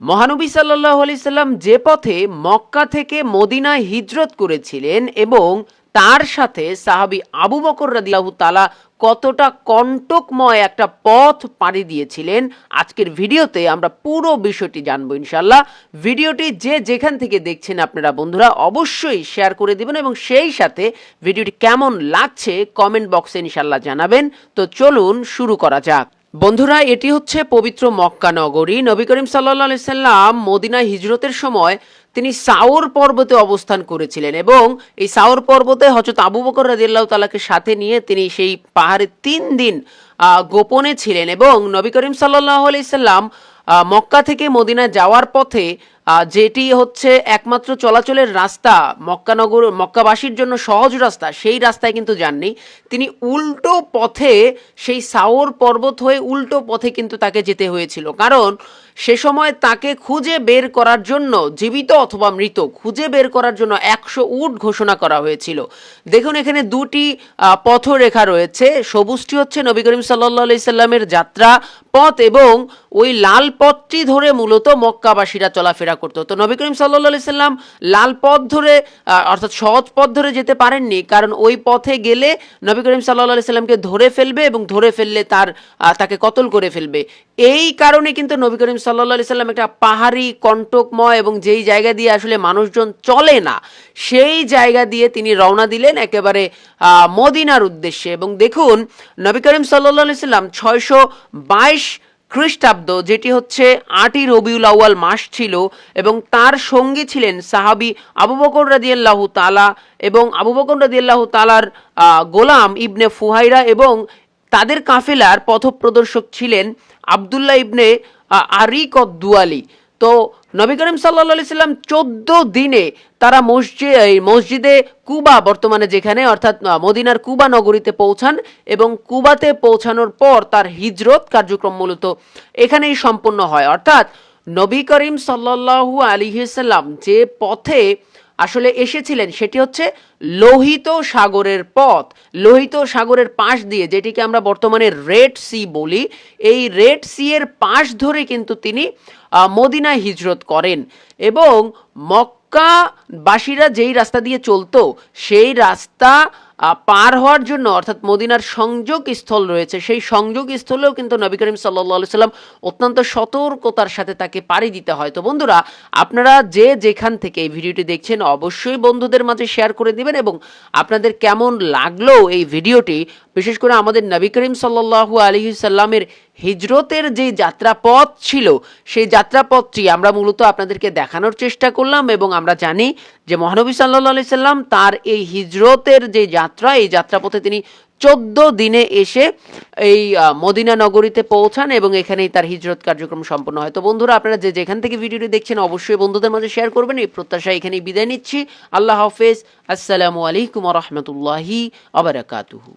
মহানবী সাল্লাহ আলি সাল্লাম যে পথে মক্কা থেকে মদিনায় হিজরত করেছিলেন এবং তার সাথে সাহাবী আবু বকর রাদিয়াল্লাহু তালা কতটা কণ্টকময় একটা পথ পাড়ি দিয়েছিলেন, আজকের ভিডিওতে আমরা পুরো বিষয়টি জানব ইনশাল্লাহ ভিডিওটি যে যেখান থেকে দেখছেন আপনারা বন্ধুরা, অবশ্যই শেয়ার করে দিবেন এবং সেই সাথে ভিডিওটি কেমন লাগছে কমেন্ট বক্সে ইনশাল্লাহ জানাবেন। তো চলুন শুরু করা যাক। বন্ধুরা, এটি হচ্ছে পবিত্র মক্কা নগরী। নবী করিম সাল্লা সাল্লাম মদিনা হিজরতের সময় তিনি সাওর পর্বতে অবস্থান করেছিলেন এবং এই সাওর পর্বতে হজরত আবু বকর রাদিয়াল্লাহু তালাকে সাথে নিয়ে তিনি সেই পাহাড়ে তিন দিন গোপনে ছিলেন এবং নবী করিম সাল্লাহ সাল্লাম মক্কা থেকে মদিনা যাওয়ার পথে যেটি হচ্ছে একমাত্র চলাচলের রাস্তা, মক্কানগর, মক্কাবাসীর জন্য সহজ রাস্তা, সেই রাস্তায় কিন্তু যাননি। তিনি উল্টো পথে, সেই সাওর পর্বত হয়ে উল্টো পথে কিন্তু তাকে যেতে হয়েছিল। কারণ সে সময় তাকে খুঁজে বের করার জন্য, জীবিত অথবা মৃত, খুঁজে বের করার জন্য একশো উট ঘোষণা করা হয়েছিল। দেখুন, এখানে দুটি পথরেখা রয়েছে। সবুজটি হচ্ছে নবী করিম সাল্লা সাল্লামের যাত্রা পথ এবং ওই লাল পথটি ধরে মূলত মক্কাবাসীরা চলাফেরা করতো। তো নবী করিম সাল্লা সাল্লাম লাল পথ ধরে অর্থাৎ সহজ পথ ধরে যেতে পারেননি। কারণ ওই পথে গেলে নবী করিম সাল্লা সাল্লামকে ধরে ফেলবে এবং ধরে ফেললে তার তাকে কতল করে ফেলবে। এই কারণে কিন্তু নবী করিম সাল্লা সাল্লাম একটা পাহাড়ি, কণ্টকময় এবং যেই জায়গা দিয়ে আসলে মানুষজন চলে না, সেই জায়গা দিয়ে তিনি রওনা দিলেন একেবারে মদিনার উদ্দেশ্যে। এবং দেখুন, নবী করিম সাল্লা সাল্লাম ছয়শো বাইশ খ্রিস্টাব্দ, যেটি হচ্ছে আটই রবিউল আউয়াল মাস ছিল এবং তার সঙ্গী ছিলেন সাহাবি আবু বকর রাজিয়াল্লাহ তালা এবং আবু বকর রাজিয়াল্লাহ তালার গোলাম ইবনে ফুহাইরা এবং তাদের কাফেলার পথপ্রদর্শক ছিলেন আবদুল্লাহ ইবনে আরিক দুয়ালি তো নবী করিম সাল্লা সাল্লাম চোদ্দ দিনে তারা মসজিদ, এই মসজিদে কুবা বর্তমানে যেখানে, অর্থাৎ মদিনার কুবা নগরীতে পৌঁছান এবং কুবাতে পৌঁছানোর পর তার হিজরত কার্যক্রম মূলত এখানেই সম্পন্ন হয়। অর্থাৎ, নবী করিম সাল্লাল্লাহু আলিহাল্লাম যে পথে আসলে এসেছিলেন সেটি হচ্ছে লোহিত সাগরের পথ। লোহিত সাগরের পাশ দিয়ে যেটিকে আমরা বর্তমানে রেড সি বলি, এই রেড সি এর পাশ ধরে কিন্তু তিনি মদিনায় হিজরত করেন। এবং মক্কাবাসীরা যেই রাস্তা দিয়ে চলতো, সেই রাস্তা পার হওয়ার জন্য, অর্থাৎ মদিনার সংযোগ স্থল রয়েছে, সেই সংযোগ স্থলেও কিন্তু নবী করিম সাল্লা সাল্লাম অত্যন্ত সতর্কতার সাথে তাকে পাড়ি দিতে হয়। তো বন্ধুরা, আপনারা যে যেখান থেকে এই ভিডিওটি দেখছেন, অবশ্যই বন্ধুদের মাঝে শেয়ার করে দিবেন এবং আপনাদের কেমন লাগল এই ভিডিওটি, বিশেষ করে আমাদের নবী করিম সাল্লাহু আলহি সাল্লামের হিজরতের যে যাত্রাপথ ছিল, সেই যাত্রাপথটি আমরা মূলত আপনাদেরকে দেখানোর চেষ্টা করলাম এবং আমরা জানি যে মহানবী সাল্লাহ আলি সাল্লাম তার এই হিজরতের যে যাত্রা, এই যাত্রাপথে তিনি চোদ্দ দিনে এসে এই মদিনা নগরীতে পৌঁছান এবং এখানেই তার হিজরত কার্যক্রম সম্পন্ন হয়। তো বন্ধুরা, আপনারা যে যেখান থেকে ভিডিওটি দেখছেন, অবশ্যই বন্ধুদের মাঝে শেয়ার করবেন। এই প্রত্যাশা এখানেই বিদায় নিচ্ছি। আল্লাহ হাফেজ। আসসালামু আলাইকুম রহমতুল্লাহি আবরাকাতুহু